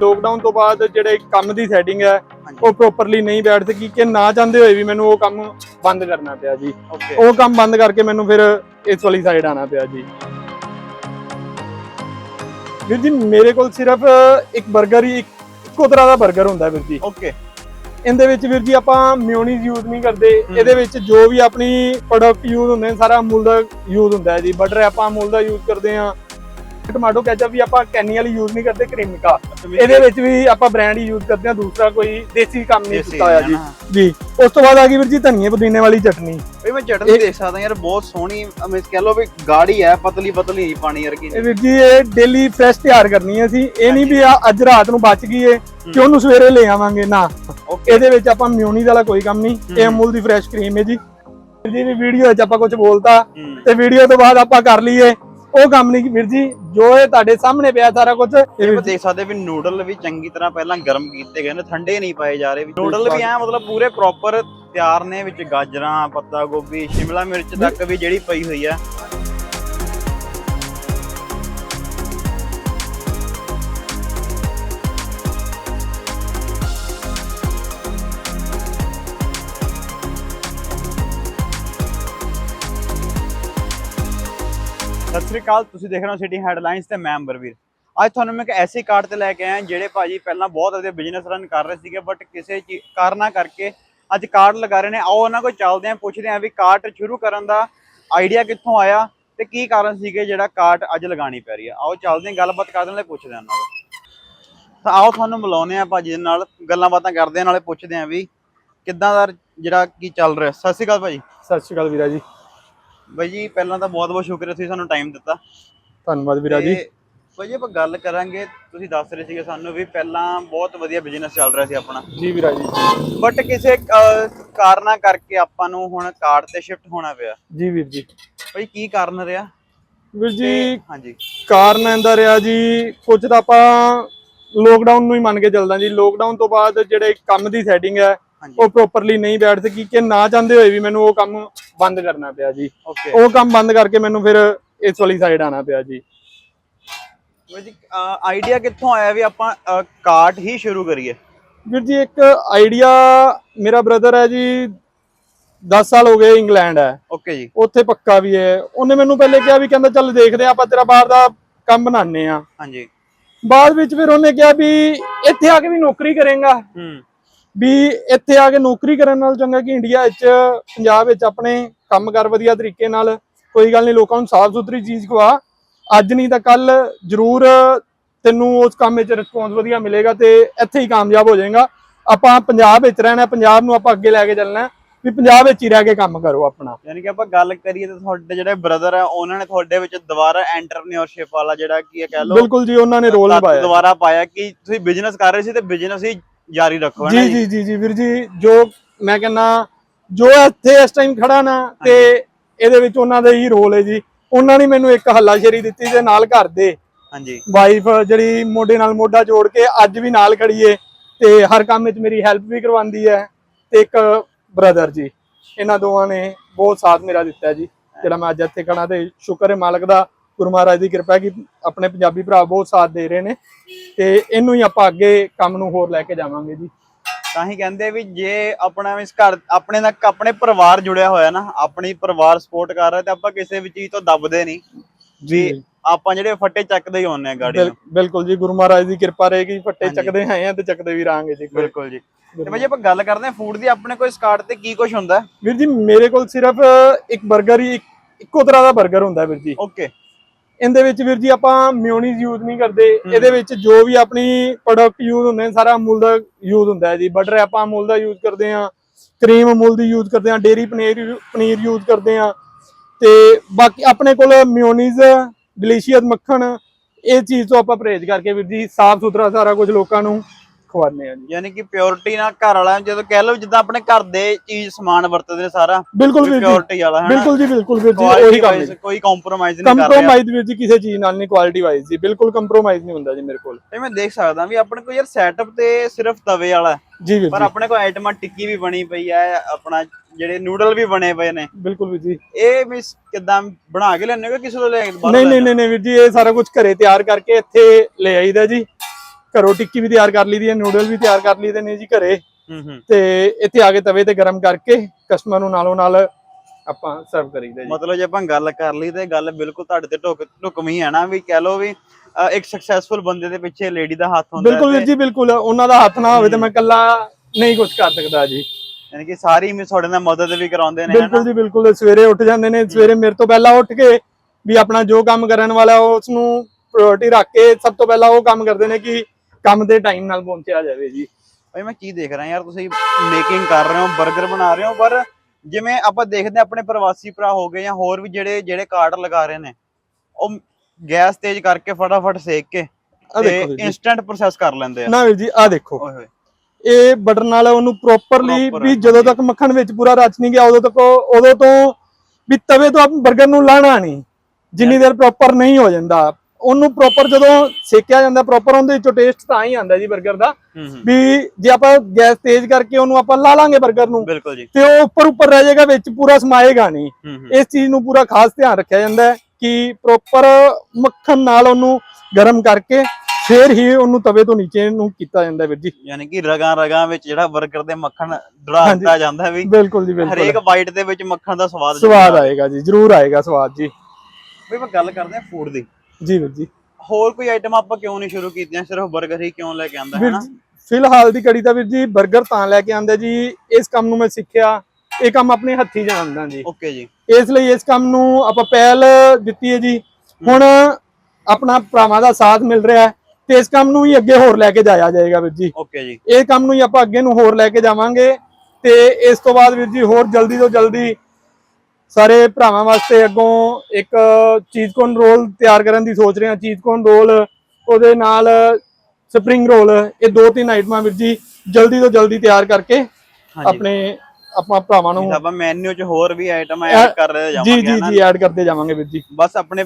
Lockdown ਤੋਂ ਬਾਅਦ ਜਿਹੜੇ ਕੰਮ ਦੀ ਸੈਟਿੰਗ ਹੈ ਉਹ ਪ੍ਰੋਪਰਲੀ ਨਹੀਂ ਬੈਠ ਸਕੀ ਕਿ ਨਾ ਚਾਹੁੰਦੇ ਹੋਏ ਵੀ ਮੈਨੂੰ ਉਹ ਕੰਮ ਬੰਦ ਕਰਨਾ ਪਿਆ ਜੀ। ਉਹ ਕੰਮ ਬੰਦ ਕਰਕੇ ਮੈਨੂੰ ਫਿਰ ਇਸ ਵਾਲੀ ਸਾਈਡ ਆਣਾ ਪਿਆ ਜੀ। ਵੀਰ ਜੀ ਮੇਰੇ ਕੋਲ ਸਿਰਫ ਇੱਕ 버ਗਰ ਹੀ ਇੱਕ- ਤਰ੍ਹਾਂ ਦਾ 버ਗਰ ਹੁੰਦਾ ਵੀਰ ਜੀ। ਓਕੇ ਇਹਦੇ ਵਿੱਚ ਵੀਰ ਜੀ ਆਪਾਂ ਮਿਓਨੀਜ਼ ਯੂਜ਼ ਨਹੀਂ ਕਰਦੇ। ਇਹਦੇ ਵਿੱਚ ਜੋ ਵੀ ਆਪਣੀ ਪ੍ਰੋਡਕਟ ਯੂਜ਼ ਹੁੰਦੇ ਨੇ ਸਾਰਾ ਅਮੂਲ ਦਾ ਯੂਜ਼ ਹੁੰਦਾ ਹੈ ਜੀ। ਬਟਰ ਆਪਾਂ ਅਮੂਲ ਦਾ ਯੂਜ਼ ਕਰਦੇ ਆ ਟਮਾਟੋ ਕੈਚਅਪ ਵੀ ਆਪਾਂ ਕੈਨੀ ਵਾਲੀ ਯੂਜ਼ ਨਹੀਂ ਕਰਦੇ ਕ੍ਰੀਮਿਕਾ ਇਹਦੇ ਵਿੱਚ ਵੀ ਆਪਾਂ ਬ੍ਰਾਂਡ ਹੀ ਯੂਜ਼ ਕਰਦੇ ਆ ਦੂਸਰਾ ਕੋਈ ਦੇਸੀ ਕੰਮ ਨਹੀਂ ਕੀਤਾ ਹੋਇਆ ਜੀ। ਜੀ ਉਸ ਤੋਂ ਬਾਅਦ ਆ ਗਈ ਵੀਰ ਜੀ ਧਨੀਏ ਪੁਦੀਨੇ ਵਾਲੀ ਚਟਨੀ। ਬਈ ਮੈਂ ਚਟਨੀ ਦੇਖ ਸਕਦਾ ਯਾਰ ਬਹੁਤ ਸੋਹਣੀ ਮੈਂ ਕਹਿ ਲਓ ਵੀ ਗਾੜੀ ਹੈ ਪਤਲੀ ਪਤਲੀ ਨਹੀਂ ਪਾਣੀ ਵਰਗੀ ਇਹ ਵੀਰ ਜੀ ਇਹ ਡੇਲੀ ਫਰੈਸ਼ ਤਿਆਰ ਕਰਨੀ ਹੈ ਅਸੀਂ। ਇਹ ਨਹੀਂ ਵੀ ਆ ਅੱਜ ਰਾਤ ਨੂੰ ਬਚ ਗਈ ਏ ਕਿ ਉਹਨੂੰ ਸਵੇਰੇ ਲੈ ਆਵਾਂਗੇ ਨਾ। ਇਹਦੇ ਵਿੱਚ ਆਪਾਂ ਮਿਊਨੀਜ਼ ਵਾਲਾ ਕੋਈ ਕੰਮ ਨਹੀਂ ਇਹ। ਅਮੂਲ ਦੀ ਫਰੈਸ਼ ਕਰੀਮ ਹੈ ਜੀ। ਜੀ ਵੀ ਵੀਡੀਓ ਵਿੱਚ ਆਪਾਂ ਕੁਝ ਬੋਲਤਾ। ਤੇ ਵੀਡੀਓ ਤੋਂ ਬਾਅਦ ਆਪਾਂ ਕਰ ਲਈਏ। ਉਹ ਕੰਮ ਨਹੀਂ ਵੀਰ ਜੀ ਜੋ ਇਹ ਤੁਹਾਡੇ ਸਾਹਮਣੇ ਪਿਆ ਸਾਰਾ ਕੁਝ ਇਹ ਵੀ ਦੇਖ ਸਕਦੇ ਵੀ ਨੂਡਲ ਵੀ ਚੰਗੀ ਤਰ੍ਹਾਂ ਪਹਿਲਾਂ ਗਰਮ ਕੀਤੇ ਗਏ ਨੇ ਠੰਡੇ ਨਹੀਂ ਪਾਏ ਜਾ ਰਹੇ ਵੀ। ਨੂਡਲ ਵੀ ਐ ਮਤਲਬ ਪੂਰੇ ਪ੍ਰੋਪਰ ਤਿਆਰ ਨੇ ਵਿੱਚ ਗਾਜਰਾਂ ਪੱਤਾ ਗੋਭੀ ਸ਼ਿਮਲਾ ਮਿਰਚ ਤੱਕ ਵੀ ਜਿਹੜੀ ਪਈ ਹੋਈ ਆ। ਸਤਿ ਸ੍ਰੀ ਅਕਾਲ, ਤੁਸੀਂ ਦੇਖ ਰਹੇ ਹੋ ਸਿਟੀ ਹੈਡਲਾਈਨਸ ਤੇ ਮੈਂ ਅੰਬਰਵੀਰ ਅੱਜ ਤੁਹਾਨੂੰ ਮੈਂ ਇੱਕ ਐਸੀ ਕਾਰਡ ਤੇ ਲੈ ਕੇ ਆਇਆ ਜਿਹੜੇ ਭਾਜੀ ਪਹਿਲਾਂ ਬਹੁਤ ਵਧੀਆ ਬਿਜ਼ਨਸ ਰਨ ਕਰ ਰਹੇ ਸੀਗੇ ਬਟ ਕਿਸੇ ਚੀ- ਕਾਰਨਾਂ ਕਰਕੇ ਅੱਜ ਕਾਰਡ ਲਗਾ ਰਹੇ ਨੇ। ਆਓ ਉਹਨਾਂ ਕੋਲ ਚੱਲਦੇ ਆਂ ਪੁੱਛਦੇ ਆਂ ਵੀ ਕਾਰਟ ਸ਼ੁਰੂ ਕਰਨ ਦਾ ਆਈਡੀਆ ਕਿੱਥੋਂ ਆਇਆ ਤੇ ਕੀ ਕਾਰਨ ਸੀਗੇ ਜਿਹੜਾ ਕਾਰਟ ਅੱਜ ਲਗਾਣੀ ਪੈ ਰਹੀ ਆ ਆਓ ਚੱਲਦੇ ਆਂ ਗੱਲਬਾਤ ਕਰਦੇ ਆਂ ਨਾਲੇ ਪੁੱਛਦੇ ਆਂ ਉਹਨਾਂ ਕੋਲ। ਤਾਂ ਆਓ ਤੁਹਾਨੂੰ ਮਿਲਾਉਂਦੇ ਆਂ ਭਾਜੀ ਦੇ ਨਾਲ, ਗੱਲਾਂ ਬਾਤਾਂ ਕਰਦੇ ਆਂ ਨਾਲੇ ਪੁੱਛਦੇ ਆਂ ਵੀ ਕਿੱਦਾਂ ਦਾ ਜਿਹੜਾ ਕੀ ਚੱਲ ਰਿਹਾ। ਸਤਿ ਸ਼੍ਰੀ ਅਕਾਲ ਭਾਜੀ। ਸਤਿ ਸ਼੍ਰੀ ਅਕਾਲ ਵੀਰਾ ਜੀ। ਬਾਈ ਜੀ ਪਹਿਲਾਂ ਤਾਂ ਬਹੁਤ ਬਹੁਤ ਸ਼ੁਕਰੀਆ ਤੁਸੀਂ ਸਾਨੂੰ ਟਾਈਮ ਦਿੱਤਾ। ਧੰਨਵਾਦ ਵੀਰਾ ਜੀ। ਤੇ ਭਾਜੀ ਆਪਾਂ ਗੱਲ ਕਰਾਂਗੇ ਤੁਸੀਂ ਦੱਸ ਰਹੇ ਸੀਗੇ ਸਾਨੂੰ ਵੀ ਪਹਿਲਾਂ ਬਹੁਤ ਵਧੀਆ ਬਿਜ਼ਨਸ ਚੱਲ ਰਿਹਾ ਸੀ ਆਪਣਾ। ਜੀ ਵੀਰਾ ਜੀ। ਬਟ ਕਿਸੇ ਅਹ, ਕਾਰਨਾਂ ਕਰਕੇ ਆਪਾਂ ਨੂੰ ਹੁਣ ਕਾਰਡ ਤੇ ਸ਼ਿਫਟ ਹੋਣਾ ਪਿਆ। ਜੀ ਵੀਰ ਜੀ। ਭਾਈ ਕੀ ਕਾਰਨ ਰਿਹਾ? ਵੀਰ ਜੀ ਹਾਂਜੀ। ਕਾਰਨ ਇਹਦਾ ਰਿਹਾ ਜੀ ਕੁਝ ਤਾਂ ਆਪਾਂ ਲੋਕਡਾਊਨ ਨੂੰ ਹੀ ਮੰਨ ਕੇ ਚੱਲਦਾ ਜੀ। ਲੋਕਡਾਊਨ ਤੋਂ ਬਾਅਦ ਜਿਹੜੇ ਕੰਮ ਦੀ ਸੈਟਿੰਗ ਹੈ ਉਹ ਪ੍ਰੋਪਰਲੀ ਨਹੀਂ ਬੈਠ ਸਕੀ ਕਿ ਨਾ ਚਾਹੁੰਦੇ ਹੋਏ ਵੀ ਮੈਨੂੰ ਉਹ ਕੰਮ ਬੰਦ ਕਰਨਾ ਪਿਆ ਜੀ। ਉਹ ਕੰਮ ਬੰਦ ਕਰਕੇ ਮੈਨੂੰ ਫਿਰ ਇਸ ਵਾਲੀ ਸਾਈਡ ਆਣਾ ਪਿਆ ਜੀ। ਭਾਜੀ ਆਈਡੀਆ ਕਿੱਥੋਂ ਆਇਆ ਵੀ ਆਪਾਂ ਕਾਰਟ ਹੀ ਸ਼ੁਰੂ ਕਰੀਏ? ਵੀਰ ਜੀ ਇੱਕ ਆਈਡੀਆ ਮੇਰਾ ਬ੍ਰਦਰ ਹੈ ਜੀ 10 ਸਾਲ ਹੋ ਗਏ ਇੰਗਲੈਂਡ ਹੈ। ਓਕੇ ਜੀ। ਉੱਥੇ ਪੱਕਾ ਵੀ ਹੈ। ਉਹਨੇ ਮੈਨੂੰ ਪਹਿਲੇ ਕਿਹਾ ਵੀ ਕਹਿੰਦਾ ਚੱਲ ਦੇਖਦੇ ਆ ਆਪਾਂ ਤੇਰਾ ਬਾਹਰ ਦਾ ਕੰਮ ਬਣਾਉਂਦੇ ਆ ਹਾਂਜੀ। ਬਾਅਦ ਵਿੱਚ ਫਿਰ ਉਹਨੇ ਕਿਹਾ ਵੀ ਇੱਥੇ ਆ ਕੇ ਵੀ ਨੌਕਰੀ ਕਰੇਗਾ। ਹੂੰ। ਵੀ ਇੱਥੇ ਆ ਕੇ ਨੌਕਰੀ ਕਰਨ ਨਾਲ ਚੰਗਾ ਕਿ ਇੰਡੀਆ ਵਿੱਚ ਪੰਜਾਬ ਵਿੱਚ ਆਪਣੇ ਕੰਮ ਕਰ ਵਧੀਆ ਤਰੀਕੇ ਨਾਲ ਕੋਈ ਗੱਲ ਨਹੀਂ ਲੋਕਾਂ ਨੂੰ ਸਾਫ਼ ਸੁਥਰੀ ਚੀਜ਼ ਖਵਾ। ਅੱਜ ਨਹੀਂ ਤਾਂ ਕੱਲ ਜ਼ਰੂਰ ਤੈਨੂੰ ਉਸ ਕੰਮ ਵਿੱਚ ਰਿਸਪੌਂਸ ਵਧੀਆ ਮਿਲੇਗਾ ਤੇ ਇੱਥੇ ਹੀ ਕਾਮਯਾਬ ਹੋ ਜਾਏਗਾ। ਆਪਾਂ ਪੰਜਾਬ ਵਿੱਚ ਰਹਿਣਾ ਪੰਜਾਬ ਨੂੰ ਆਪਾਂ ਅੱਗੇ ਲੈ ਕੇ ਚੱਲਣਾ ਵੀ ਪੰਜਾਬ ਵਿੱਚ ਹੀ ਰਹਿ ਕੇ ਕੰਮ ਕਰੋ ਆਪਣਾ। ਯਾਨੀ ਕਿ ਆਪਾਂ ਗੱਲ ਕਰੀਏ ਤਾਂ ਤੁਹਾਡੇ ਜਿਹੜੇ ਬ੍ਰਦਰ ਆ ਉਹਨਾਂ ਨੇ ਤੁਹਾਡੇ ਵਿੱਚ ਦੁਬਾਰਾ ਐਂਟਰਪ੍ਰੀਨਿਓਰਸ਼ਿਪ ਵਾਲਾ ਜਿਹੜਾ ਕੀ ਕਹਿ ਲਓ ਬਿਲਕੁਲ ਜੀ ਉਹਨਾਂ ਨੇ ਰੋਲ ਨਿਭਾਇਆ। ਦੁਬਾਰਾ ਪਾਇਆ ਕਿ ਤੁਸੀਂ ਬਿਜ਼ਨਸ ਕਰ ਰਹੇ ਸੀ ਤੇ ਬਿਜ਼ਨਸ ਹੀ ਜਾਰੀ ਰੱਖੋ ਜੀ ਜੀ ਜੀ? ਜੀ ਵੀਰ ਜੀ ਜੋ ਮੈਂ ਕਹਿੰਦਾ ਜੋ ਇੱਥੇ ਇਸ ਟਾਈਮ ਖੜਾ ਨਾ ਤੇ ਇਹਦੇ ਵਿੱਚ ਉਹਨਾਂ ਦਾ ਹੀ ਰੋਲ ਹੈ ਜੀ। ਉਹਨਾਂ ਨੇ ਮੈਨੂੰ ਇੱਕ ਹੱਲਾਸ਼ੇਰੀ ਦਿੱਤੀ ਤੇ ਨਾਲ ਘਰ ਦੇ। ਹਾਂਜੀ। ਵਾਈਫ ਜਿਹੜੀ ਮੋਢੇ ਨਾਲ ਮੋਢਾ ਜੋੜ ਕੇ ਅੱਜ ਵੀ ਨਾਲ ਖੜੀ ਏ ਤੇ ਹਰ ਕੰਮ ਵਿੱਚ ਮੇਰੀ ਹੈਲਪ ਵੀ ਕਰਵਾਉਂਦੀ ਹੈ ਤੇ ਇੱਕ ਬ੍ਰਦਰ ਜੀ। ਇਹਨਾਂ ਦੋਵਾਂ ਨੇ ਬਹੁਤ ਸਾਥ ਮੇਰਾ ਦਿੱਤਾ ਜੀ ਜਿਹੜਾ ਮੈਂ ਅੱਜ ਇੱਥੇ ਖੜਾ ਤੇ ਸ਼ੁਕਰ ਹੈ ਮਾਲਕ ਦਾ। ਗੁਰੂ ਮਹਾਰਾਜ ਦੀ ਕਿਰਪਾ ਕਿ ਆਪਣੇ ਪੰਜਾਬੀ ਭਰਾ ਬਹੁਤ ਸਾਥ ਦੇ ਰਹੇ ਨੇ ਤੇ ਇਹਨੂੰ ਹੀ ਆਪਾਂ ਅੱਗੇ ਕੰਮ ਨੂੰ ਹੋਰ ਲੈ ਕੇ ਜਾਵਾਂਗੇ ਜੀ। ਤਾਂ ਹੀ ਕਹਿੰਦੇ ਵੀ ਜੇ ਆਪਣਾ ਇਸ ਘਰ ਆਪਣੇ ਨਾਲ ਆਪਣੇ ਪਰਿਵਾਰ ਜੁੜਿਆ ਹੋਇਆ ਨਾ ਆਪਣੀ ਪਰਿਵਾਰ ਸਪੋਰਟ ਕਰ ਰਿਹਾ ਤੇ ਆਪਾਂ ਕਿਸੇ ਵੀ ਚੀਜ਼ ਤੋਂ ਦਬਦੇ ਨਹੀਂ। ਵੀ ਆਪਾਂ ਜਿਹੜੇ ਫੱਟੇ ਚੱਕਦੇ ਹੀ ਹੁੰਨੇ ਆ ਗਾੜੀ ਨੂੰ। ਬਿਲਕੁਲ ਜੀ ਗੁਰੂ ਮਹਾਰਾਜ ਦੀ ਕਿਰਪਾ ਰਹੇਗੀ ਫੱਟੇ। ਚੱਕਦੇ ਆਏ ਆ ਤੇ ਚੱਕਦੇ ਵੀ ਰਾਂਗੇ ਜੀ। ਬਿਲਕੁਲ ਜੀ। ਤੇ ਭਾਜੀ ਆਪਾਂ ਗੱਲ ਕਰਦੇ ਹਾਂ ਫੂਡ ਦੀ ਆਪਣੇ ਕੋਲ ਕਾਰਡ ਤੇ ਕੀ ਕੁਝ ਹੁੰਦਾ? ਵੀਰ ਜੀ ਮੇਰੇ ਕੋਲ ਸਿਰਫ ਇੱਕ 버ਗਰ ਹੀ ਇੱਕ- ਇੱਕੋ ਤਰ੍ਹਾਂ ਦਾ 버ਗਰ ਹੁੰਦਾ ਵੀਰ ਜੀ। ਓਕੇ ਇਹਦੇ ਵਿੱਚ ਵੀਰ ਜੀ ਆਪਾਂ ਮਿਓਨੀਜ਼ ਯੂਜ਼ ਨਹੀਂ ਕਰਦੇ। ਇਹਦੇ ਵਿੱਚ ਜੋ ਵੀ ਆਪਣੀ ਪ੍ਰੋਡਕਟ ਯੂਜ਼ ਹੁੰਦੇ ਨੇ, ਸਾਰਾ ਅਮੂਲ ਦਾ ਯੂਜ਼ ਹੁੰਦਾ ਹੈ ਜੀ। ਬਟਰ ਆਪਾਂ ਅਮੂਲ ਦਾ ਯੂਜ਼ ਕਰਦੇ ਆ ਕਰੀਮ ਅਮੂਲ ਦੀ ਯੂਜ਼ ਕਰਦੇ ਆ ਡੇਰੀ ਪਨੀਰ ਪਨੀਰ ਯੂਜ਼ ਕਰਦੇ ਆ ਤੇ ਬਾਕੀ ਆਪਣੇ ਕੋਲ ਮਿਓਨੀਜ਼ ਡਿਲੀਸ਼ੀਅਸ ਮੱਖਣ, ਇਹ ਚੀਜ਼ ਤੋਂ ਆਪਾਂ ਪਰਹੇਜ਼ ਕਰਕੇ ਵੀਰ ਜੀ ਸਾਫ਼ ਸੁਥਰਾ ਸਾਰਾ ਕੁਝ ਲੋਕਾਂ ਨੂੰ ਖਵਾਉਂਦੇ ਆ ਜੀ। ਯਾਨੀ ਕਿ ਪਿਓਰਿਟੀ ਨਾਲ ਘਰ ਵਾਲਾ ਜਦੋਂ ਕਹਿ ਲਓ ਜਿੱਦਾਂ ਆਪਣੇ ਘਰ ਦੇ ਚੀਜ਼ ਸਮਾਨ ਵਰਤਦੇ ਨੇ ਸਾਰਾ ਬਿਲਕੁਲ ਵੀਰ ਪਿਓਰਿਟੀ ਵਾਲਾ ਹੈ ਬਿਲਕੁਲ ਜੀ ਬਿਲਕੁਲ ਵੀਰ ਜੀ ਉਹੀ ਕੰਮ wise ਹੈ। ਕੋਈ ਕੰਪਰੋਮਾਈਜ਼ ਨਹੀਂ ਕਰ ਰਿਹਾ। ਕੰਪਰੋਮਾਈਜ਼ ਵੀਰ ਜੀ ਕਿਸੇ ਚੀਜ਼ ਨਾਲ ਨਹੀਂ ਕੁਆਲਿਟੀ ਵਾਈਜ਼ ਜੀ ਬਿਲਕੁਲ ਕੰਪਰੋਮਾਈਜ਼ ਨਹੀਂ ਹੁੰਦਾ ਜੀ ਮੇਰੇ ਕੋਲ। ਤੇ ਮੈਂ ਦੇਖ ਸਕਦਾ ਵੀ ਆਪਣੇ ਕੋਲ ਯਾਰ ਸੈਟਅਪ ਤੇ ਸਿਰਫ ਤਵੇ ਵਾਲਾ ਜੀ ਵੀਰ ਪਰ ਆਪਣੇ ਕੋਲ ਆਈਟਮਾਂ ਟਿੱਕੀ ਵੀ ਬਣੀ ਪਈ ਹੈ ਆਪਣਾ ਜਿਹੜੇ ਨੂਡਲ ਵੀ ਬਣੇ ਪਏ ਨੇ। ਬਿਲਕੁਲ ਵੀਰ ਜੀ। ਇਹ ਵੀ ਕਿਦਾਂ ਬਣਾ ਕੇ ਲੈਣੇ ਹੋ ਕਿਸੇ ਤੋਂ ਲੈ ਨਹੀਂ ਨਹੀਂ ਨਹੀਂ ਵੀਰ ਜੀ ਇਹ ਸਾਰਾ ਕੁਝ ਘਰੇ ਤਿਆਰ ਕਰਕੇ ਇੱਥੇ ਲੈ ਆਈਦਾ ਜੀ। ਘਰੋਂ ਟਿੱਕੀ ਵੀ ਤਿਆਰ ਕਰ ਲਈਦੀ ਹੈ ਨੂਡਲ ਵੀ ਤਿਆਰ ਕਰ ਲਈਦੇ ਨੇ ਜੀ ਘਰੇ। ਤੇ ਇੱਥੇ ਆ ਕੇ ਤਵੇ ਤੇ ਗਰਮ ਕਰਕੇ ਕਸਟਮਰ ਨੂੰ ਨਾਲੋਂ ਨਾਲ ਆਪਾਂ ਸਰਵ ਕਰੀਦਾ ਜੀ। ਮਤਲਬ ਜੇ ਆਪਾਂ ਗੱਲ ਕਰ ਲਈ ਤੇ ਗੱਲ ਬਿਲਕੁਲ ਤੁਹਾਡੇ ਤੇ ਢੁਕ ਢੁਕਵੀਂ ਹੈ ਨਾ ਵੀ ਕਹਿ ਲਓ ਵੀ ਇੱਕ ਸਕਸੈਸਫੁਲ ਬੰਦੇ ਦੇ ਪਿੱਛੇ ਲੇਡੀ ਦਾ ਹੱਥ ਹੁੰਦਾ ਬਿਲਕੁਲ ਵੀਰ ਜੀ ਬਿਲਕੁਲ। ਉਹਨਾਂ ਦਾ ਹੱਥ ਨਾ ਹੋਵੇ ਤੇ ਮੈਂ ਇਕੱਲਾ ਨਹੀਂ ਕੁਝ ਕਰ ਸਕਦਾ ਜੀ। ਯਾਨੀ ਕਿ ਸਾਰੀ ਮਿਸ ਤੁਹਾਡੇ ਨਾਲ ਮਦਦ ਵੀ ਕਰਾਉਂਦੇ ਨੇ ਬਿਲਕੁਲ ਜੀ ਬਿਲਕੁਲ। ਸਵੇਰੇ ਉੱਠ ਜਾਂਦੇ ਨੇ ਸਵੇਰੇ ਮੇਰੇ ਤੋਂ ਪਹਿਲਾਂ ਉੱਠ ਕੇ ਵੀ ਆਪਣਾ ਜੋ ਕੰਮ ਕਰਨ ਵਾਲਾ ਉਸ ਨੂੰ ਪ੍ਰਾਇੋਰਟੀ ਰੱਖ ਕੇ ਸਭ ਤੋਂ ਪਹਿਲਾਂ ਉਹ ਕੰਮ ਕਰਦੇ ਨੇ ਕਿ ਕੰਮ ਦੇ ਟਾਈਮ ਨਾਲ ਪਹੁੰਚਿਆ ਜਾਵੇ ਜੀ। ਭਾਈ ਮੈਂ ਕੀ ਦੇਖ ਰਿਹਾ ਯਾਰ ਤੁਸੀਂ ਮੇਕਿੰਗ ਕਰ ਰਹੇ ਹੋ 버ਗਰ ਬਣਾ ਰਹੇ ਹੋ ਪਰ ਜਿਵੇਂ ਆਪਾਂ ਦੇਖਦੇ ਆਪਣੇ ਪ੍ਰਵਾਸੀ ਭਰਾ ਹੋ ਗਏ ਜਾਂ ਹੋਰ ਵੀ ਜਿਹੜੇ ਜਿਹੜੇ ਕਾਰਡ ਲਗਾ ਰਹੇ ਨੇ ਉਹ ਗੈਸ ਤੇਜ਼ ਕਰਕੇ ਫਟਾਫਟ ਸੇਕ ਕੇ ਆ ਦੇਖੋ ਇਨਸਟੈਂਟ ਪ੍ਰੋਸੈਸ ਕਰ ਲੈਂਦੇ ਆ। ਨਾ ਵੀਰ ਜੀ ਆ ਦੇਖੋ। ਇਹ ਬਟਨ ਨਾਲ ਉਹਨੂੰ ਪ੍ਰੋਪਰਲੀ ਵੀ ਜਦੋਂ ਤੱਕ ਮੱਖਣ ਵਿੱਚ ਪੂਰਾ ਰਚ ਨਹੀਂ ਗਿਆ ਉਦੋਂ ਤੱਕ ਉਦੋਂ ਤੋਂ ਵੀ ਤਵੇ ਤੋਂ ਆਪ 버ਗਰ ਨੂੰ ਲਾਣਾ ਨਹੀਂ। ਜਿੰਨੀ ਦੇਰ ਪ੍ਰੋਪਰ ਨਹੀਂ ਹੋ ਜਾਂਦਾ। ਉਹਨੂੰ ਪ੍ਰੋਪਰ ਜਦੋਂ ਸੇਕਿਆ ਜਾਂਦਾ ਪ੍ਰੋਪਰ ਉਹਦੇ ਵਿੱਚੋਂ ਟੇਸਟ ਤਾਂ ਹੀ ਆਉਂਦਾ ਜੀ 버ਗਰ ਦਾ ਵੀ ਜੇ ਆਪਾਂ ਗੈਸ ਤੇਜ਼ ਕਰਕੇ ਉਹਨੂੰ ਆਪਾਂ ਲਾ ਲਾਂਗੇ 버ਗਰ ਨੂੰ ਤੇ ਉਹ ਉੱਪਰ ਉੱਪਰ ਰਹਿ ਜਾਏਗਾ ਵਿੱਚ ਪੂਰਾ ਸਮਾਏਗਾ ਨਹੀਂ। ਇਸ ਚੀਜ਼ ਨੂੰ ਪੂਰਾ ਖਾਸ ਧਿਆਨ ਰੱਖਿਆ ਜਾਂਦਾ ਕਿ ਪ੍ਰੋਪਰ ਮੱਖਣ ਨਾਲ ਉਹਨੂੰ ਗਰਮ ਕਰਕੇ ਫੇਰ ਹੀ ਉਹਨੂੰ ਤਵੇ ਤੋਂ ਨੀਚੇ ਨੂੰ ਕੀਤਾ ਜਾਂਦਾ ਵੀਰ ਜੀ। ਯਾਨੀ ਕਿ ਰਗਾਂ ਰਗਾਂ ਵਿੱਚ ਜਿਹੜਾ 버ਗਰ ਦੇ ਮੱਖਣ ਡਰਾ ਦਿੱਤਾ ਜਾਂਦਾ ਵੀ ਬਿਲਕੁਲ ਜੀ ਬਿਲਕੁਲ। ਹਰੇਕ ਬਾਈਟ ਦੇ ਵਿੱਚ ਮੱਖਣ ਦਾ ਸਵਾਦ ਸਵਾਦ ਆਏਗਾ ਜੀ ਜ਼ਰੂਰ ਆਏਗਾ ਸਵਾਦ ਜੀ। ਵੀ ਮੈਂ ਗੱਲ ਕਰਦੇ ਆ ਫੂਡ ਦੀ। ਜੀ ਵੀਰ ਜੀ। ਹੋਰ ਕੋਈ ਆਈਟਮ ਆਪਾਂ ਕਿਉਂ ਨਹੀਂ ਸ਼ੁਰੂ ਕੀਤੀਆਂ? ਸਿਰਫ 버ਗਰ ਹੀ ਕਿਉਂ ਲੈ ਕੇ ਆਂਦਾ ਹੈ ਨਾ ਫਿਲਹਾਲ ਦੀ ਕੜੀ ਤਾਂ ਵੀਰ ਜੀ 버ਗਰ ਤਾਂ ਲੈ ਕੇ ਆਂਦਾ ਜੀ ਇਸ ਕੰਮ ਨੂੰ ਮੈਂ ਸਿੱਖਿਆ ਇਹ ਕੰਮ ਆਪਣੇ ਹੱਥੀ ਜਾਣਦਾ ਜੀ। ਓਕੇ ਜੀ। ਇਸ ਲਈ ਇਸ ਕੰਮ ਨੂੰ ਆਪਾਂ ਪਹਿਲ ਦਿੱਤੀ ਹੈ ਜੀ। ਹੁਣ ਆਪਣਾ ਭਰਾਵਾਂ ਦਾ ਸਾਥ ਮਿਲ ਰਿਹਾ ਹੈ ਤੇ ਇਸ ਕੰਮ ਨੂੰ ਹੀ ਅੱਗੇ ਹੋਰ ਲੈ ਕੇ ਜਾਇਆ ਜਾਏਗਾ ਵੀਰ ਜੀ। ਓਕੇ ਜੀ। ਇਹ ਕੰਮ ਨੂੰ ਹੀ ਆਪਾਂ ਅੱਗੇ ਨੂੰ ਹੋਰ ਲੈ ਕੇ ਜਾਵਾਂਗੇ ਤੇ ਇਸ ਤੋਂ ਬਾਅਦ ਵੀਰ ਜੀ ਹੋਰ ਜਲਦੀ ਤੋਂ ਜਲਦੀ ਸਾਰੇ ਭਰਾਵਾਂ ਵਾਸਤੇ ਅੱਗੋਂ ਇੱਕ ਚੀਜ਼ ਕੋਨ ਰੋਲ ਤਿਆਰ ਕਰਨ ਦੀ ਸੋਚ ਰਹੇ ਹਾਂ ਚੀਜ਼ ਕੋਨ ਰੋਲ ਉਹਦੇ ਨਾਲ ਸਪਰਿੰਗ ਰੋਲ ਇਹ ਦੋ ਤਿੰਨ ਆਈਟਮਾਂ ਵੀਰ ਜੀ ਜਲਦੀ ਤੋਂ ਜਲਦੀ ਤਿਆਰ ਕਰਕੇ ਆਪਣੇ ਆਪਾਂ ਭਰਾਵਾਂ ਨੂੰ ਆਪਾਂ ਮੈਨੂ 'ਚ ਹੋਰ ਵੀ ਆਈਟਮ ਐਡ ਕਰ ਰਹੇ ਜੀ ਜਾਵਾਂਗੇ ਜੀ। ਜੀ ਐਡ ਕਰਦੇ ਜਾਵਾਂਗੇ ਵੀਰ ਜੀ। ਬਸ ਆਪਣੇ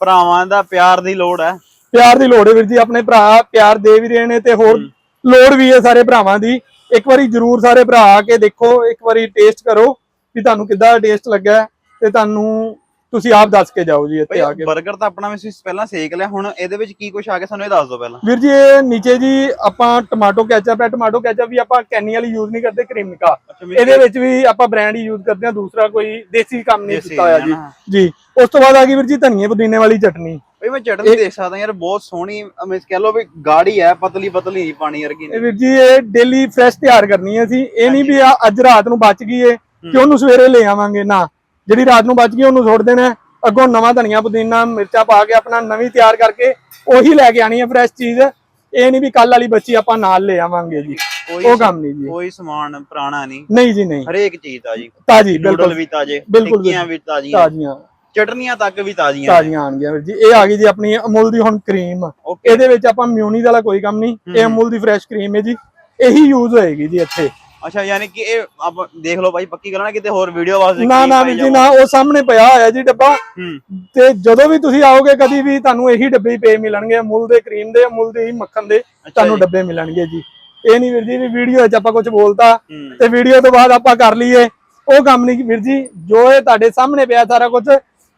ਭਰਾਵਾਂ ਦਾ ਪਿਆਰ ਦੀ ਲੋੜ ਹੈ। ਪਿਆਰ ਦੀ ਲੋੜ ਹੈ ਵੀਰ ਜੀ ਆਪਣੇ ਭਰਾ ਪਿਆਰ ਦੇ ਵੀ ਰਹੇ ਨੇ ਤੇ ਹੋਰ ਲੋੜ ਵੀ ਹੈ ਸਾਰੇ ਭਰਾਵਾਂ ਦੀ। ਇੱਕ ਵਾਰੀ ਜਰੂਰ ਸਾਰੇ ਭਰਾ ਆ ਕੇ ਦੇਖੋ ਇੱਕ ਵਾਰੀ ਟੇਸਟ ਕਰੋ। ਵੀ ਤੁਹਾਨੂੰ ਕਿੱਦਾਂ ਟੇਸਟ ਲੱਗਾ ਤੇ ਤੁਹਾਨੂੰ ਤੁਸੀਂ ਆਪ ਦੱਸ ਕੇ ਜਾਓ ਜੀ ਇੱਥੇ ਆ ਕੇ। 버ਗਰ ਤਾਂ ਆਪਣਾ ਅਸੀਂ ਪਹਿਲਾਂ ਸੇਕ ਲਿਆ ਹੁਣ ਇਹਦੇ ਵਿੱਚ ਕੀ ਕੁਝ ਆ ਗਿਆ ਸਾਨੂੰ ਇਹ ਦੱਸ ਦਿਓ ਪਹਿਲਾਂ। ਵੀਰ ਜੀ ਇਹ ਨੀਚੇ ਜੀ ਆਪਾਂ ਟਮਾਟੋ ਕੈਚਅਪ ਹੈ ਟਮਾਟੋ ਕੈਚਅਪ ਵੀ ਆਪਾਂ ਕੈਨੀ ਵਾਲੀ ਯੂਜ਼ ਨਹੀਂ ਕਰਦੇ ਕ੍ਰੀਮਿਕਾ ਇਹਦੇ ਵਿੱਚ ਵੀ ਆਪਾਂ ਬ੍ਰਾਂਡ ਹੀ ਯੂਜ਼ ਕਰਦੇ ਹਾਂ ਦੂਸਰਾ ਕੋਈ ਦੇਸੀ ਕੰਮ ਨਹੀਂ ਕੀਤਾ ਹੋਇਆ ਜੀ। ਜੀ ਉਸ ਤੋਂ ਬਾਅਦ ਆ ਗਈ ਵੀਰ ਜੀ ਧਨੀਏ ਪੁਦੀਨੇ ਵਾਲੀ ਚਟਨੀ। ਬਈ ਮੈਂ ਚਟਨੀ ਦੇਖ ਸਕਦਾ ਯਾਰ ਬਹੁਤ ਸੋਹਣੀ ਅਮਿਸ ਕਹਿ ਲਓ ਵੀ ਗਾੜੀ ਹੈ ਪਤਲੀ ਪਤਲੀ ਨਹੀਂ ਪਾਣੀ ਵਰਗੀ ਇਹ ਵੀਰ ਜੀ ਇਹ ਡੇਲੀ ਫਰੈਸ਼ ਤਿਆਰ ਕਰਨੀ ਹੈ ਅਸੀਂ। ਇਹ ਨਹੀਂ ਵੀ ਅੱਜ ਰਾਤ ਨੂੰ ਬਚ ਗਈ ਏ ਕਿ ਉਹਨੂੰ ਸਵੇਰੇ ਲੈ ਆਵਾਂਗੇ। ਨਾ ਜਿਹੜੀ ਰਾਤ ਨੂੰ ਬਚ ਗਈ ਉਹਨੂੰ ਸੁੱਟ ਦੇਣਾ। ਅੱਗੋਂ ਨਵਾਂ ਧਨੀਆ ਪੁਦੀਨਾ ਮਿਰਚਾਂ ਪਾ ਕੇ ਆਪਣਾ ਨਵੀਂ ਤਿਆਰ ਕਰਕੇ ਉਹੀ ਲੈ ਕੇ ਆਣੀ ਹੈ ਫਰੈਸ਼ ਚੀਜ਼। ਇਹ ਨਹੀਂ ਵੀ ਕੱਲ ਵਾਲੀ ਬੱਚੀ ਆਪਾਂ ਨਾਲ ਲੈ ਆਵਾਂਗੇ ਜੀ। ਉਹ ਕੰਮ ਨਹੀਂ ਜੀ। ਕੋਈ ਸਮਾਨ ਪੁਰਾਣਾ ਨਹੀਂ। ਨਹੀਂ ਜੀ ਨਹੀਂ। ਹਰੇਕ ਚੀਜ਼ ਤਾਜੀ। ਤਾਜੀ ਬਿਲਕੁਲ। ਵੀ ਤਾਜੇ ਬਿਲਕੁਲ, ਟਿੱਕੀਆਂ ਵੀ ਤਾਜ਼ੀਆਂ। ਤਾਜ਼ੀਆਂ। ਚਟਨੀਆਂ ਤੱਕ ਵੀ ਤਾਜ਼ੀਆਂ ਤਾਜ਼ੀਆਂ ਆਣਗੀਆਂ ਵੀਰ ਜੀ। ਇਹ ਆ ਗਈ ਜੀ ਆਪਣੀ ਅਮੁੱਲ ਦੀ ਹੁਣ ਕਰੀਮ ਇਹਦੇ ਵਿੱਚ ਆਪਾਂ ਮਿਊਨੀ ਵਾਲਾ ਕੋਈ ਕੰਮ ਨਹੀਂ। ਇਹ ਅਮੁੱਲ ਦੀ ਫਰੈਸ਼ ਕਰੀਮ ਹੈ ਜੀ। ਇਹੀ ਯੂਜ਼ ਹੋਏਗੀ ਜੀ ਇੱਥੇ। ਅੱਛਾ ਯਾਨੀ ਕਿ ਇਹ ਆਪਾਂ ਦੇਖ ਲਓ ਭਾਈ ਪੱਕੀ ਗੱਲ ਨਾ ਕਿਤੇ ਹੋਰ ਵੀਡੀਓ ਵਾਸਤੇ ਨਾ ਨਾ ਵੀਰ ਜੀ ਨਾ ਉਹ ਸਾਹਮਣੇ ਪਿਆ ਹੋਇਆ ਜੀ ਡੱਬਾ। ਤੇ ਜਦੋਂ ਵੀ ਤੁਸੀਂ ਆਓਗੇ ਕਦੀ ਵੀ ਤੁਹਾਨੂੰ ਇਹੀ ਡੱਬੇ ਹੀ ਪਏ ਮਿਲਣਗੇ ਅਮੁੱਲ ਦੇ ਕਰੀਮ ਦੇ ਅਮੁੱਲ ਦੇ ਹੀ ਮੱਖਣ ਦੇ ਤੁਹਾਨੂੰ। ਡੱਬੇ ਮਿਲਣਗੇ ਜੀ। ਇਹ ਨਹੀਂ ਵੀਰ ਜੀ ਵੀ ਵੀਡੀਓ 'ਚ ਆਪਾਂ ਕੁਝ ਬੋਲਤਾ ਤੇ ਵੀਡੀਓ ਤੋਂ ਬਾਅਦ ਆਪਾਂ ਕਰ ਲਈਏ। ਉਹ ਕੰਮ ਨਹੀਂ ਵੀਰ ਜੀ ਜੋ ਇਹ ਤੁਹਾਡੇ ਸਾਹਮਣੇ ਪਿਆ ਸਾਰਾ ਕੁਝ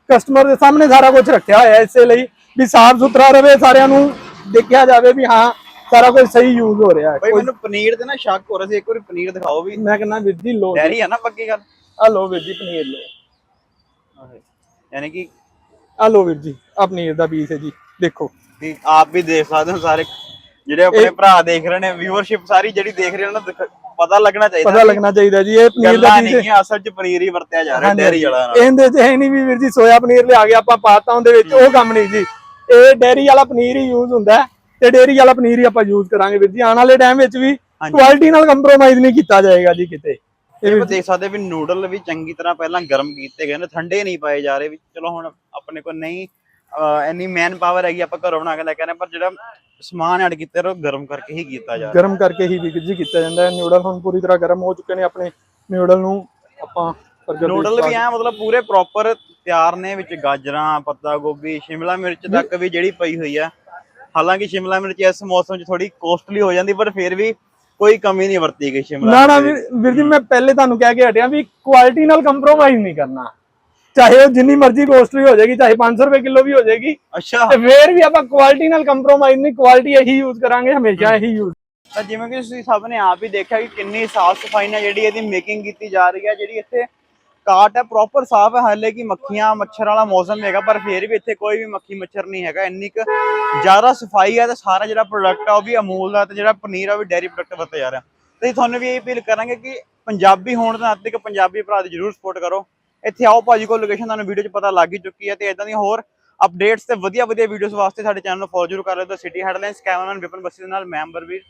ਕਸਟਮਰ ਦੇ ਸਾਹਮਣੇ ਸਾਰਾ ਕੁਝ ਰੱਖਿਆ ਹੋਇਆ ਹੈ ਇਸੇ ਲਈ ਵੀ ਸਾਫ਼ ਸੁਥਰਾ ਰਵੇ ਸਾਰਿਆਂ ਨੂੰ ਦੇਖਿਆ ਜਾਵੇ ਵੀ ਹਾਂ ਸਾਰਾ ਕੁਝ ਸਹੀ ਯੂਜ਼ ਹੋ ਰਿਹਾ ਹੈ। ਭਾਈ ਮੈਨੂੰ ਪਨੀਰ ਤੇ ਨਾ ਸ਼ੱਕ ਹੋ ਰਿਹਾ ਸੀ ਇੱਕ ਵਾਰੀ ਪਨੀਰ ਦਿਖਾਓ ਵੀ। ਮੈਂ ਕਹਿੰਦਾ ਵੀਰ ਜੀ ਲੋ ਡੈਰੀ ਆ ਨਾ ਪੱਕੀ ਗੱਲ? ਆ ਲੋ ਵੀਰ ਜੀ ਪਨੀਰ ਲੋ ਯਾਨੀ ਕਿ ਆ ਲੋ ਵੀਰ ਜੀ ਆ ਪਨੀਰ ਦਾ ਪੀਸ ਹੈ ਜੀ ਦੇਖੋ। ਵੀ ਆਪ ਵੀ ਦੇਖ ਸਕਦੇ ਹੋ ਸਾਰੇ। ਜਿਹੜੇ ਆਪਣੇ ਭਰਾ ਦੇਖ ਰਹੇ ਨੇ ਵਿਊਅਰਸ਼ਿਪ ਸਾਰੀ ਜਿਹੜੀ ਦੇਖ ਰਹੇ ਉਹਨਾਂ ਨੂੰ ਪਤਾ ਲੱਗਣਾ ਚਾਹੀਦਾ ਪਤਾ ਲੱਗਣਾ ਚਾਹੀਦਾ ਜੀ ਇਹ ਪਨੀਰ ਦਾ ਨਹੀਂ ਹੈ, ਅਸਲ 'ਚ ਪਨੀਰ ਹੀ ਵਰਤਿਆ ਜਾ ਰਿਹਾ ਡੈਰੀ ਵਾਲਾ ਨਾਲ। ਇਹਦੇ ਚ ਇਹ ਨਹੀਂ ਵੀ ਵੀਰ ਜੀ ਸੋਇਆ ਪਨੀਰ ਲਿਆ ਕੇ ਆਪਾਂ ਪਾਤਾ ਉਹਦੇ ਵਿੱਚ ਉਹ ਕੰਮ ਨਹੀਂ ਜੀ। ਇਹ ਡੇਰੀ ਵਾਲਾ ਪਨੀਰ ਹੀ ਯੂਜ਼ ਹੁੰਦਾ ਹੈ। ਤੇ ਡੇਰੀ ਵਾਲਾ ਪਨੀਰ ਹੀ ਆਪਾਂ ਯੂਜ਼ ਕਰਾਂਗੇ ਵੀਰ ਜੀ। ਆਉਣ ਵਾਲੇ ਟਾਈਮ ਵਿੱਚ ਵੀ। ਕੁਆਲਿਟੀ ਨਾਲ ਕੰਪਰੋਮਾਈਜ਼ ਨਹੀਂ ਕੀਤਾ ਜਾਏਗਾ ਜੀ ਕਿਤੇ। ਇਹ ਵੀ ਦੇਖ ਸਕਦੇ ਵੀ ਨੂਡਲ ਵੀ ਚੰਗੀ ਤਰ੍ਹਾਂ ਪਹਿਲਾਂ ਗਰਮ ਕੀਤੇ ਗਏ ਨੇ ਠੰਡੇ ਨਹੀਂ ਪਾਏ ਜਾ ਰਹੇ ਵੀ। ਚਲੋ ਹੁਣ ਆਪਣੇ ਕੋਲ ਨਹੀਂ ਇੰਨੀ ਮੈਨ ਪਾਵਰ ਹੈਗੀ ਆਪਾਂ ਘਰੋਂ ਬਣਾ ਕੇ ਲੈ ਕੇ ਆਨੇ ਪਰ ਜਿਹੜਾ ਸਮਾਨ ਐਡ ਕੀਤੇ ਉਹ ਗਰਮ ਕਰਕੇ ਹੀ ਕੀਤਾ ਜਾ ਰਿਹਾ। ਗਰਮ ਕਰਕੇ ਹੀ ਵੀਰ ਜੀ ਕੀਤਾ ਜਾਂਦਾ ਹੈ। ਨਿਊਡਲ ਹੁਣ ਪੂਰੀ ਤਰ੍ਹਾਂ ਗਰਮ ਹੋ ਚੁੱਕੇ ਨੇ ਆਪਣੇ ਨਿਊਡਲ ਨੂੰ। ਆਪਾਂ ਨੂਡਲ ਵੀ ਐ ਮਤਲਬ ਪੂਰੇ ਪ੍ਰੋਪਰ ਤਿਆਰ ਨੇ ਵਿੱਚ ਗਾਜਰਾਂ ਪੱਤਾ ਗੋਭੀ ਸ਼ਿਮਲਾ ਮਿਰਚ ਤੱਕ ਵੀ ਜਿਹੜੀ ਪਈ ਹੋਈ ਆ। ਹਾਲਾਂਕਿ ਸ਼ਿਮਲਾ ਮਿਰਚ ਇਸ ਮੌਸਮ 'ਚ ਥੋੜੀ ਕੋਸਟਲੀ ਹੋ ਜਾਂਦੀ ਪਰ ਫਿਰ ਵੀ ਕੋਈ ਕਮੀ ਨਹੀਂ ਵਰਤੀ ਗਈ ਸ਼ਿਮਲਾ ਨਾ ਨਾ ਵੀਰ ਜੀ ਮੈਂ ਪਹਿਲੇ ਤੁਹਾਨੂੰ ਕਹਿ ਕੇ ਹਟਿਆ ਵੀ ਕੁਆਲਿਟੀ ਨਾਲ ਕੰਪਰੋਮਾਈਜ਼ ਨਹੀਂ ਕਰਨਾ। ਚਾਹੇ ਉਹ ਜਿੰਨੀ ਮਰਜ਼ੀ ਕੋਸਟਲੀ ਹੋ ਜਾਏਗੀ ਚਾਹੇ 500 ਰੁਪਏ ਕਿਲੋ ਵੀ ਹੋ ਜਾਏਗੀ ਅੱਛਾ। ਤੇ ਫੇਰ ਵੀ ਆਪਾਂ ਕੁਆਲਿਟੀ ਨਾਲ ਕੰਪਰੋਮਾਈਜ਼ ਨਹੀਂ ਕੁਆਲਿਟੀ ਇਹੀ ਯੂਜ਼ ਕਰਾਂਗੇ ਹਮੇਸ਼ਾ ਇਹੀ ਯੂਜ਼ ਤਾਂ ਜਿਵੇਂ ਕਿ ਤੁਸੀਂ ਸਭ ਨੇ ਆਪ ਹੀ ਦੇਖਿਆ ਕਿ ਕਿੰਨੀ ਸਾਫ਼ ਸਫ਼ਾਈ ਨਾਲ ਜਿਹੜੀ ਇਹਦੀ ਮੇਕਿੰਗ ਕੀਤੀ ਜਾ ਰਹੀ ਹੈ ਜਿਹੜੀ ਇੱਥੇ ਕਾਟ ਹੈ ਪ੍ਰੋਪਰ ਸਾਫ਼ ਹੈ, ਹਾਲੇ ਕਿ ਮੱਖੀਆਂ, ਮੱਛਰ ਵਾਲਾ ਮੌਸਮ ਹੈਗਾ, ਪਰ ਫਿਰ ਵੀ ਇੱਥੇ ਕੋਈ ਵੀ ਮੱਖੀ ਮੱਛਰ ਨਹੀਂ ਹੈਗਾ, ਇੰਨੀ ਕੁ ਜ਼ਿਆਦਾ ਸਫ਼ਾਈ ਹੈ ਤੇ ਸਾਰਾ ਜਿਹੜਾ ਪ੍ਰੋਡਕਟ ਆ ਉਹ ਵੀ ਅਮੂਲ ਦਾ ਤੇ ਜਿਹੜਾ ਪਨੀਰ ਆ ਉਹ ਵੀ ਡੈਰੀ ਪ੍ਰੋਡਕਟ ਵਰਤਿਆ ਜਾ ਰਿਹਾ। ਤੇ ਅਸੀਂ ਤੁਹਾਨੂੰ ਵੀ ਇਹ ਅਪੀਲ ਕਰਾਂਗੇ ਕਿ ਪੰਜਾਬੀ ਹੋਣ ਦੇ ਨਾਤੇ ਇੱਕ ਪੰਜਾਬੀ ਭਰਾ ਦੀ ਜਰੂਰ ਸਪੋਰਟ ਕਰੋ। ਇੱਥੇ ਆਓ ਭਾਜੀ ਕੋਲ ਲੋਕੇਸ਼ਨ ਤੁਹਾਨੂੰ ਵੀਡੀਓ 'ਚ ਪਤਾ ਲੱਗ ਹੀ ਚੁੱਕੀ ਹੈ ਤੇ ਇਦਾਂ ਦੀਆਂ ਹੋਰ ਅਪਡੇਟਸ ਤੇ ਵਧੀਆ ਵਧੀਆ ਵੀਡੀਓਜ਼ ਵਾਸਤੇ ਸਾਡੇ ਚੈਨਲ ਨੂੰ ਫੋਲੋ ਜਰੂਰ ਕਰ ਲਿਓ। ਤਾਂ city headlines cameraman Vipan Bassi ਦੇ ਨਾਲ, ਮੈਂ ਅੰਬਰਵੀਰ